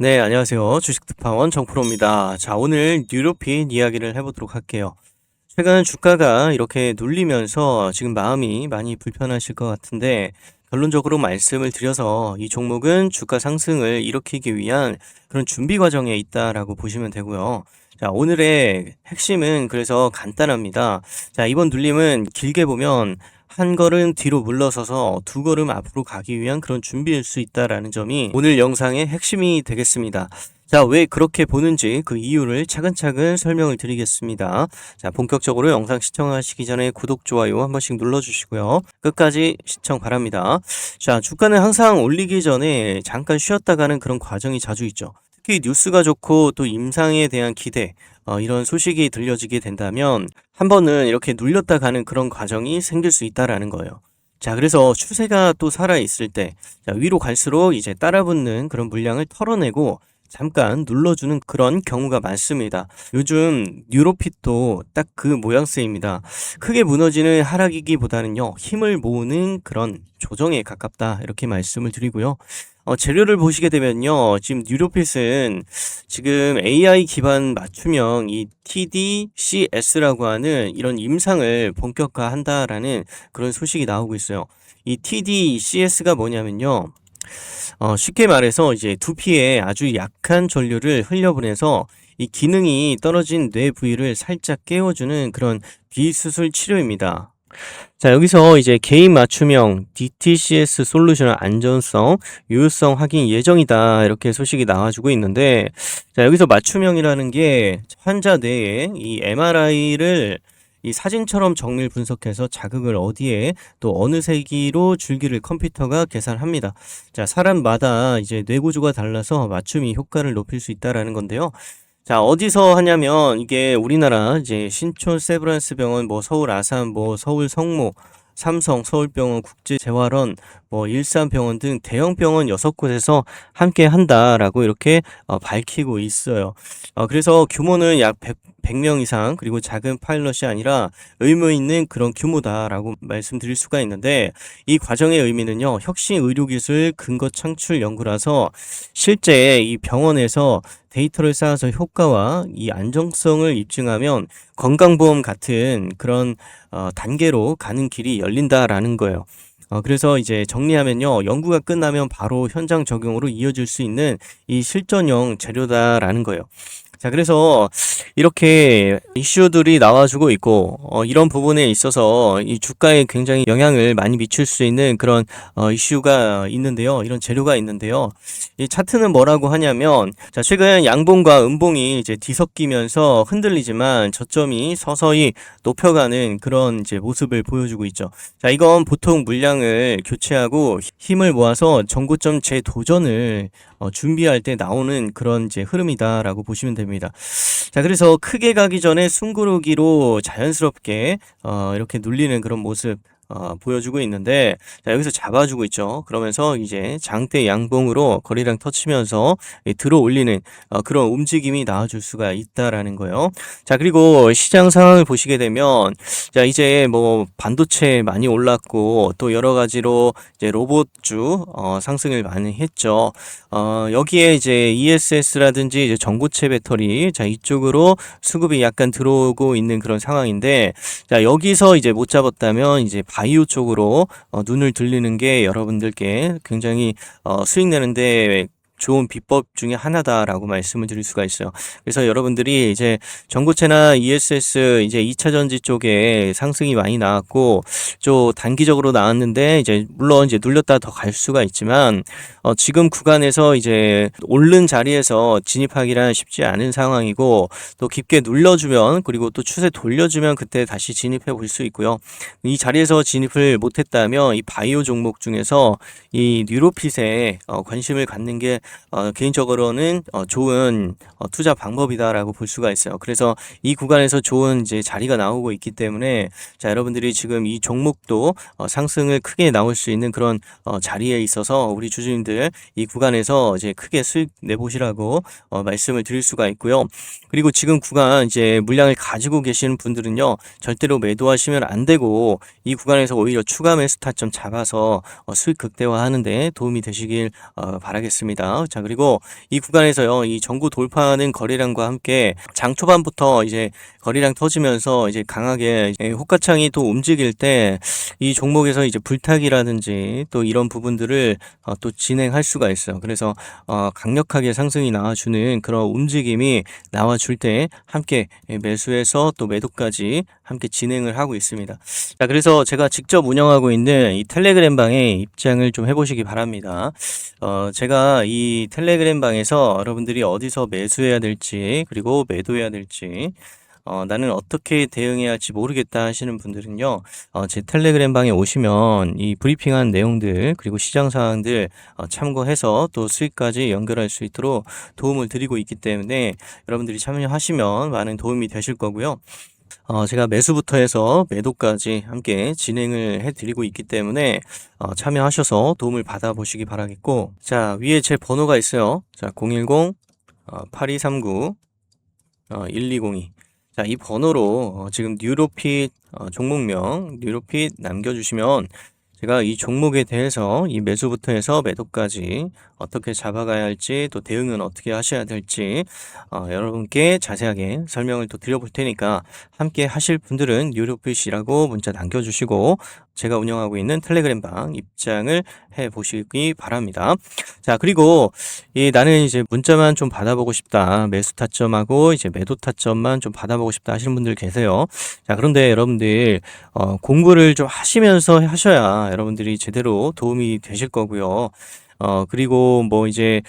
네, 안녕하세요. 주식특파원 정프로입니다. 자, 오늘 뉴로핀 이야기를 해보도록 할게요. 최근 주가가 이렇게 눌리면서 지금 마음이 많이 불편하실 것 같은데, 결론적으로 말씀을 드려서 이 종목은 주가 상승을 일으키기 위한 그런 준비 과정에 있다라고 보시면 되고요. 자, 오늘의 핵심은 그래서 간단합니다. 자, 이번 눌림은 길게 보면 한 걸음 뒤로 물러서서 두 걸음 앞으로 가기 위한 그런 준비일 수 있다라는 점이 오늘 영상의 핵심이 되겠습니다. 자, 왜 그렇게 보는지 그 이유를 차근차근 설명을 드리겠습니다. 자, 본격적으로 영상 시청하시기 전에 구독, 좋아요 한 번씩 눌러주시고요. 끝까지 시청 바랍니다. 자, 주가는 항상 올리기 전에 잠깐 쉬었다 가는 그런 과정이 자주 있죠. 특히 뉴스가 좋고 또 임상에 대한 기대, 어, 이런 소식이 들려지게 된다면 한 번은 이렇게 눌렸다 가는 그런 과정이 생길 수 있다라는 거예요. 자, 그래서 추세가 또 살아있을 때, 자, 위로 갈수록 이제 따라붙는 그런 물량을 털어내고 잠깐 눌러주는 그런 경우가 많습니다. 요즘 뉴로핏도 딱 그 모양새입니다. 크게 무너지는 하락이기보다는요, 힘을 모으는 그런 조정에 가깝다. 이렇게 말씀을 드리고요. 어, 재료를 보시게 되면요. 지금 뉴로핏은 지금 AI 기반 맞춤형 이 TDCS라고 하는 이런 임상을 본격화한다라는 그런 소식이 나오고 있어요. 이 TDCS가 뭐냐면요. 어, 쉽게 말해서 이제 두피에 아주 약한 전류를 흘려보내서 이 기능이 떨어진 뇌 부위를 살짝 깨워주는 그런 비수술 치료입니다. 자, 여기서 이제 개인 맞춤형 DTCS 솔루션의 안전성, 유효성 확인 예정이다. 이렇게 소식이 나와주고 있는데, 자, 여기서 맞춤형이라는 게 환자 뇌에 이 MRI를 이 사진처럼 정밀 분석해서 자극을 어디에 또 어느 세기로 줄기를 컴퓨터가 계산합니다. 자, 사람마다 이제 뇌 구조가 달라서 맞춤이 효과를 높일 수 있다라는 건데요. 자, 어디서 하냐면 이게 우리나라 이제 신촌 세브란스 병원, 뭐 서울 아산, 뭐 서울 성모, 삼성, 서울병원, 국제재활원, 뭐 일산병원 등 대형 병원 여섯 곳에서 함께 한다라고 이렇게 어, 밝히고 있어요. 어, 그래서 규모는 약 100, 100명 이상 그리고 작은 파일럿이 아니라 의무 있는 그런 규모다라고 말씀드릴 수가 있는데 이 과정의 의미는요. 혁신 의료기술 근거 창출 연구라서 실제 이 병원에서 데이터를 쌓아서 효과와 이 안정성을 입증하면 건강보험 같은 그런 어, 단계로 가는 길이 열린다라는 거예요. 어, 그래서 이제 정리하면요. 연구가 끝나면 바로 현장 적용으로 이어질 수 있는 이 실전형 재료다라는 거예요. 자, 그래서 이렇게 이슈들이 나와주고 있고, 어, 이런 부분에 있어서 이 주가에 굉장히 영향을 많이 미칠 수 있는 그런 어, 이슈가 있는데요. 이런 재료가 있는데요. 이 차트는 뭐라고 하냐면, 자, 최근 양봉과 음봉이 이제 뒤섞이면서 흔들리지만 저점이 서서히 높여가는 그런 이제 모습을 보여주고 있죠. 자, 이건 보통 물량을 교체하고 힘을 모아서 전고점 재도전을 어, 준비할 때 나오는 그런 이제 흐름이다라고 보시면 됩니다. 자, 그래서 크게 가기 전에 숨구르기로 자연스럽게 어, 이렇게 눌리는 그런 모습 어, 보여주고 있는데 자, 여기서 잡아주고 있죠. 그러면서 이제 장대 양봉으로 거리랑 터치면서 들어 올리는 어, 그런 움직임이 나와줄 수가 있다라는 거예요. 자 그리고 시장 상황을 보시게 되면 자 이제 뭐 반도체 많이 올랐고 또 여러 가지로 이제 로봇주 어, 상승을 많이 했죠. 어, 여기에 이제 ESS라든지 이제 전고체 배터리 자 이쪽으로 수급이 약간 들어오고 있는 그런 상황인데 자 여기서 이제 못 잡았다면 이제 바이오 쪽으로 어, 눈을 들리는 게 여러분들께 굉장히 어, 수익 내는데 좋은 비법 중에 하나다라고 말씀을 드릴 수가 있어요. 그래서 여러분들이 이제 전고체나 ESS 이제 2차 전지 쪽에 상승이 많이 나왔고 좀 단기적으로 나왔는데 이제 물론 이제 눌렸다 더 갈 수가 있지만 어 지금 구간에서 이제 오른 자리에서 진입하기란 쉽지 않은 상황이고 또 깊게 눌러주면 그리고 또 추세 돌려주면 그때 다시 진입해 볼 수 있고요. 이 자리에서 진입을 못했다면 이 바이오 종목 중에서 이 뉴로핏에 어 관심을 갖는 게 어, 개인적으로는 어, 좋은 어, 투자 방법이다라고 볼 수가 있어요. 그래서 이 구간에서 좋은 이제 자리가 나오고 있기 때문에 자 여러분들이 지금 이 종목도 어, 상승을 크게 나올 수 있는 그런 어, 자리에 있어서 우리 주주님들 이 구간에서 이제 크게 수익 내보시라고 어, 말씀을 드릴 수가 있고요. 그리고 지금 구간 이제 물량을 가지고 계시는 분들은요 절대로 매도하시면 안 되고 이 구간에서 오히려 추가 매수 타점 잡아서 어, 수익 극대화하는데 도움이 되시길 어, 바라겠습니다. 자, 그리고 이 구간에서요, 이 전구 돌파하는 거래량과 함께 장 초반부터 이제 거래량 터지면서 이제 강하게 이제 호가창이 또 움직일 때 이 종목에서 이제 불타기라든지 또 이런 부분들을 어, 또 진행할 수가 있어요. 그래서 어, 강력하게 상승이 나와주는 그런 움직임이 나와줄 때 함께 매수해서 또 매도까지 함께 진행을 하고 있습니다. 자, 그래서 제가 직접 운영하고 있는 이 텔레그램 방에 입장을 좀 해보시기 바랍니다. 어, 제가 이 텔레그램 방에서 여러분들이 어디서 매수해야 될지 그리고 매도해야 될지 어, 나는 어떻게 대응해야 할지 모르겠다 하시는 분들은요, 어, 제 텔레그램 방에 오시면 이 브리핑한 내용들, 그리고 시장 사항들 어, 참고해서 또 수익까지 연결할 수 있도록 도움을 드리고 있기 때문에 여러분들이 참여하시면 많은 도움이 되실 거고요. 어, 제가 매수부터 해서 매도까지 함께 진행을 해드리고 있기 때문에 어, 참여하셔서 도움을 받아보시기 바라겠고, 자, 위에 제 번호가 있어요. 자, 010 어, 8239 어, 1202. 자, 이 번호로 어, 지금 뉴로핏 어, 종목명 뉴로핏 남겨주시면 제가 이 종목에 대해서 이 매수부터 해서 매도까지 어떻게 잡아가야 할지 또 대응은 어떻게 하셔야 될지 어, 여러분께 자세하게 설명을 또 드려볼 테니까 함께 하실 분들은 뉴로핏이라고 문자 남겨주시고 제가 운영하고 있는 텔레그램 방 입장을 해 보시기 바랍니다. 자, 그리고 이 나는 이제 문자만 좀 받아보고 싶다. 매수 타점하고 이제 매도 타점만 좀 받아보고 싶다 하시는 분들 계세요. 자, 그런데 여러분들 어, 공부를 좀 하시면서 하셔야 여러분들이 제대로 도움이 되실 거고요. 어, 그리고 뭐 이제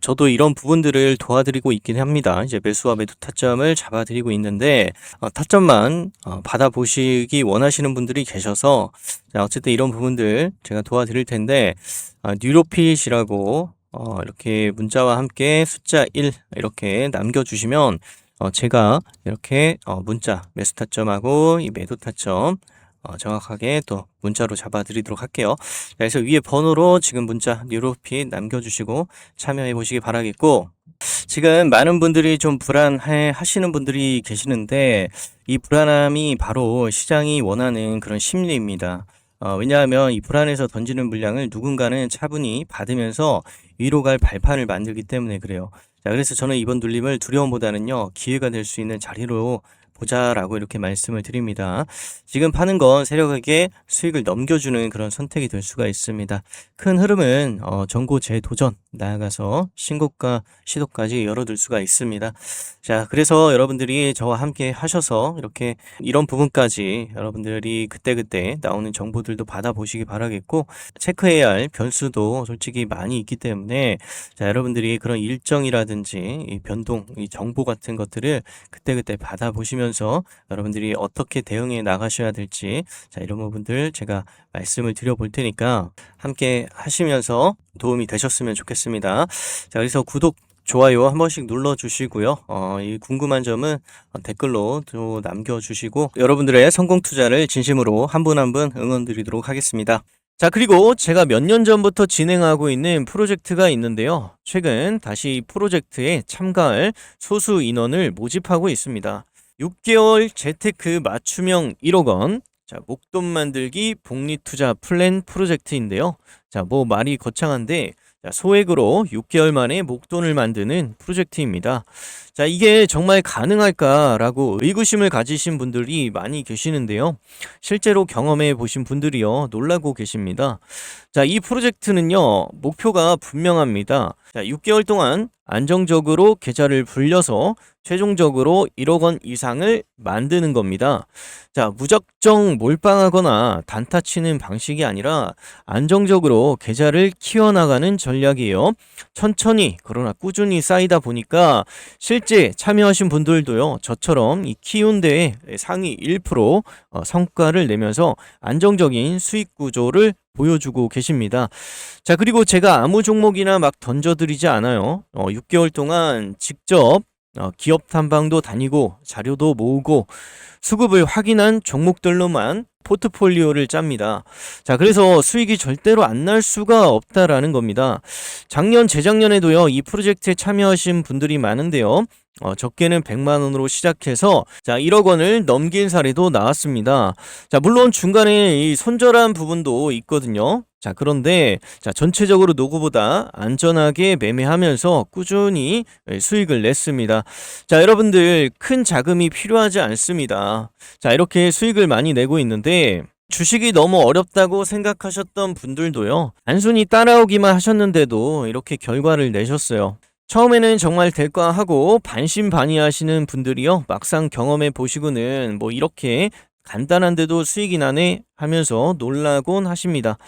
저도 이런 부분들을 도와드리고 있긴 합니다. 이제 매수와 매도 타점을 잡아드리고 있는데 어, 타점만 어, 받아보시기 원하시는 분들이 계셔서 자, 어쨌든 이런 부분들 제가 도와드릴 텐데 아, 뉴로핏이라고 어, 이렇게 문자와 함께 숫자 1 이렇게 남겨주시면 어, 제가 이렇게 어, 문자 매수 타점하고 이 매도 타점 어, 정확하게 또 문자로 잡아드리도록 할게요. 그래서 위에 번호로 지금 문자 뉴로핏 남겨주시고 참여해 보시기 바라겠고 지금 많은 분들이 좀 불안해 하시는 분들이 계시는데 이 불안함이 바로 시장이 원하는 그런 심리입니다. 어, 왜냐하면 이 불안해서 던지는 물량을 누군가는 차분히 받으면서 위로 갈 발판을 만들기 때문에 그래요. 자, 그래서 저는 이번 눌림을 두려움보다는요, 기회가 될 수 있는 자리로 보자라고 이렇게 말씀을 드립니다. 지금 파는 건 세력에게 수익을 넘겨주는 그런 선택이 될 수가 있습니다. 큰 흐름은 어, 전고 재도전 나아가서 신고가 시도까지 열어둘 수가 있습니다. 자, 그래서 여러분들이 저와 함께 하셔서 이렇게 이런 부분까지 여러분들이 그때그때 나오는 정보들도 받아보시기 바라겠고 체크해야 할 변수도 솔직히 많이 있기 때문에 자, 여러분들이 그런 일정이라든지 이 변동, 이 정보 같은 것들을 그때그때 받아보시면 서 여러분들이 어떻게 대응해 나가셔야 될지 자, 이런 부분들 제가 말씀을 드려볼 테니까 함께 하시면서 도움이 되셨으면 좋겠습니다. 자, 그래서 구독, 좋아요 한 번씩 눌러주시고요. 어, 이 궁금한 점은 댓글로 또 남겨주시고 여러분들의 성공 투자를 진심으로 한 분 한 분 응원 드리도록 하겠습니다. 자, 그리고 제가 몇 년 전부터 진행하고 있는 프로젝트가 있는데요. 최근 다시 이 프로젝트에 참가할 소수 인원을 모집하고 있습니다. 6개월 재테크 맞춤형 1억 원. 자, 목돈 만들기 복리 투자 플랜 프로젝트인데요. 자, 뭐 말이 거창한데 자, 소액으로 6개월 만에 목돈을 만드는 프로젝트입니다. 자, 이게 정말 가능할까라고 의구심을 가지신 분들이 많이 계시는데요. 실제로 경험해 보신 분들이요, 놀라고 계십니다. 자, 이 프로젝트는요, 목표가 분명합니다. 자, 6개월 동안 안정적으로 계좌를 불려서 최종적으로 1억 원 이상을 만드는 겁니다. 자, 무작정 몰빵하거나 단타 치는 방식이 아니라 안정적으로 계좌를 키워나가는 전략이에요. 천천히, 그러나 꾸준히 쌓이다 보니까 실제 참여하신 분들도요, 저처럼 이 키운 데에 상위 1% 어, 성과를 내면서 안정적인 수익 구조를 보여주고 계십니다. 자, 그리고 제가 아무 종목이나 막 던져드리지 않아요. 어, 6개월 동안 직접 어, 기업 탐방도 다니고 자료도 모으고 수급을 확인한 종목들로만 포트폴리오를 짭니다. 자, 그래서 수익이 절대로 안 날 수가 없다라는 겁니다. 작년, 재작년에도요, 이 프로젝트에 참여하신 분들이 많은데요. 어, 적게는 100만 원으로 시작해서 자 1억 원을 넘긴 사례도 나왔습니다. 자 물론 중간에 이 손절한 부분도 있거든요. 자 그런데 자 전체적으로 노고보다 안전하게 매매하면서 꾸준히 수익을 냈습니다. 자 여러분들 큰 자금이 필요하지 않습니다. 자 이렇게 수익을 많이 내고 있는데 주식이 너무 어렵다고 생각하셨던 분들도요. 단순히 따라오기만 하셨는데도 이렇게 결과를 내셨어요. 처음에는 정말 될까 하고 반신반의하시는 분들이요. 막상 경험해 보시고는 뭐 이렇게 간단한데도 수익이 나네 하면서 놀라곤 하십니다.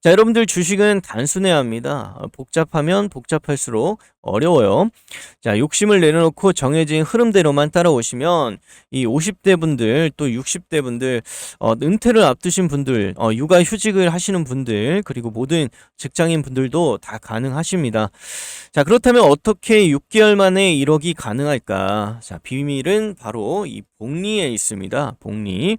자, 여러분들 주식은 단순해야 합니다. 복잡하면 복잡할수록 어려워요. 자, 욕심을 내려놓고 정해진 흐름대로만 따라오시면 이 50대 분들 또 60대 분들 어, 은퇴를 앞두신 분들 어, 육아 휴직을 하시는 분들 그리고 모든 직장인 분들도 다 가능하십니다. 자, 그렇다면 어떻게 6개월 만에 1억이 가능할까? 자, 비밀은 바로 이 복리에 있습니다. 복리.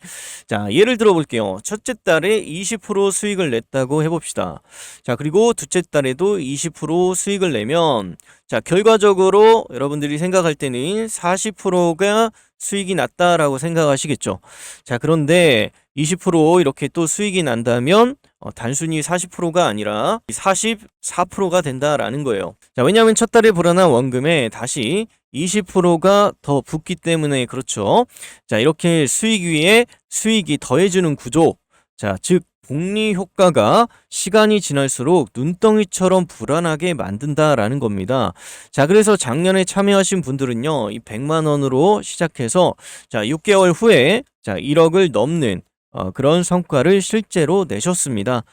자, 예를 들어 볼게요. 첫째 달에 20% 수익을 냈다고 해 봅시다. 자, 그리고 둘째 달에도 20% 수익을 내면 자, 결과적으로 여러분들이 생각할 때는 40%가 수익이 났다라고 생각하시겠죠. 자, 그런데 20% 이렇게 또 수익이 난다면 어, 단순히 40%가 아니라 44%가 된다라는 거예요. 자, 왜냐하면 첫 달에 불어난 원금에 다시 20%가 더 붙기 때문에 그렇죠. 자, 이렇게 수익 위에 수익이 더해주는 구조. 자, 즉 복리 효과가 시간이 지날수록 눈덩이처럼 불안하게 만든다라는 겁니다. 자, 그래서 작년에 참여하신 분들은요, 이 100만 원으로 시작해서 자, 6개월 후에 자, 1억을 넘는 어, 그런 성과를 실제로 내셨습니다.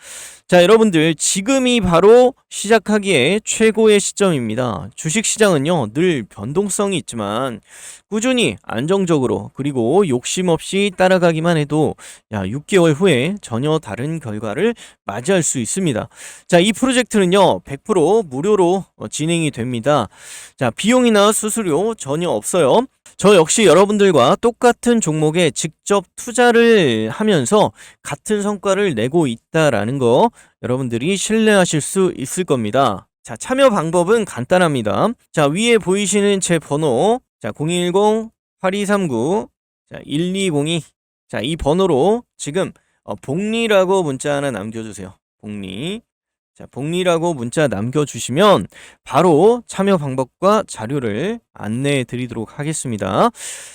자, 여러분들, 지금이 바로 시작하기에 최고의 시점입니다. 주식 시장은요, 늘 변동성이 있지만, 꾸준히 안정적으로, 그리고 욕심 없이 따라가기만 해도, 야, 6개월 후에 전혀 다른 결과를 맞이할 수 있습니다. 자, 이 프로젝트는요, 100% 무료로 어, 진행이 됩니다. 자, 비용이나 수수료 전혀 없어요. 저 역시 여러분들과 똑같은 종목에 직접 투자를 하면서 같은 성과를 내고 있다라는 거 여러분들이 신뢰하실 수 있을 겁니다. 자, 참여 방법은 간단합니다. 자, 위에 보이시는 제 번호, 자, 010-8239, 자, 1202. 자, 이 번호로 지금 어, 복리라고 문자 하나 남겨주세요. 복리. 자, 복리라고 문자 남겨주시면 바로 참여 방법과 자료를 안내해 드리도록 하겠습니다.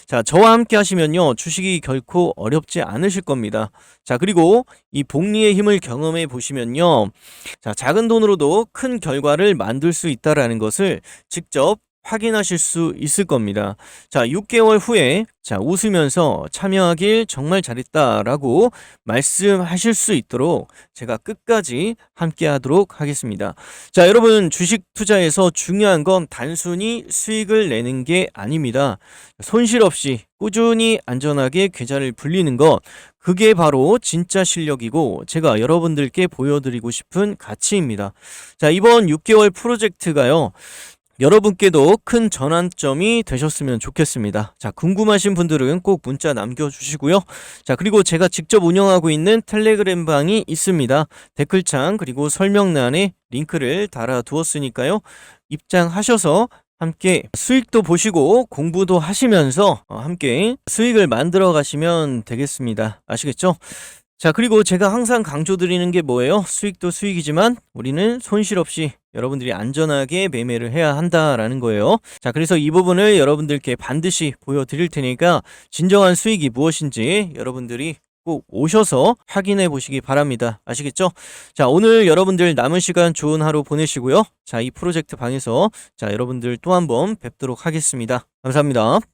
자, 저와 함께 하시면요. 주식이 결코 어렵지 않으실 겁니다. 자, 그리고 이 복리의 힘을 경험해 보시면요. 자, 작은 돈으로도 큰 결과를 만들 수 있다라는 것을 직접 확인하실 수 있을 겁니다. 자, 6개월 후에 자, 웃으면서 참여하길 정말 잘했다라고 말씀하실 수 있도록 제가 끝까지 함께 하도록 하겠습니다. 자, 여러분 주식 투자에서 중요한 건 단순히 수익을 내는 게 아닙니다. 손실 없이 꾸준히 안전하게 계좌를 불리는 것 그게 바로 진짜 실력이고 제가 여러분들께 보여드리고 싶은 가치입니다. 자, 이번 6개월 프로젝트가요. 여러분께도 큰 전환점이 되셨으면 좋겠습니다. 자, 궁금하신 분들은 꼭 문자 남겨주시고요. 자, 그리고 제가 직접 운영하고 있는 텔레그램 방이 있습니다. 댓글창 그리고 설명란에 링크를 달아두었으니까요. 입장하셔서 함께 수익도 보시고 공부도 하시면서 어, 함께 수익을 만들어 가시면 되겠습니다. 아시겠죠? 자, 그리고 제가 항상 강조드리는 게 뭐예요? 수익도 수익이지만 우리는 손실 없이 여러분들이 안전하게 매매를 해야 한다라는 거예요. 자, 그래서 이 부분을 여러분들께 반드시 보여드릴 테니까 진정한 수익이 무엇인지 여러분들이 꼭 오셔서 확인해 보시기 바랍니다. 아시겠죠? 자, 오늘 여러분들 남은 시간 좋은 하루 보내시고요. 자, 이 프로젝트 방에서 자, 여러분들 또 한 번 뵙도록 하겠습니다. 감사합니다.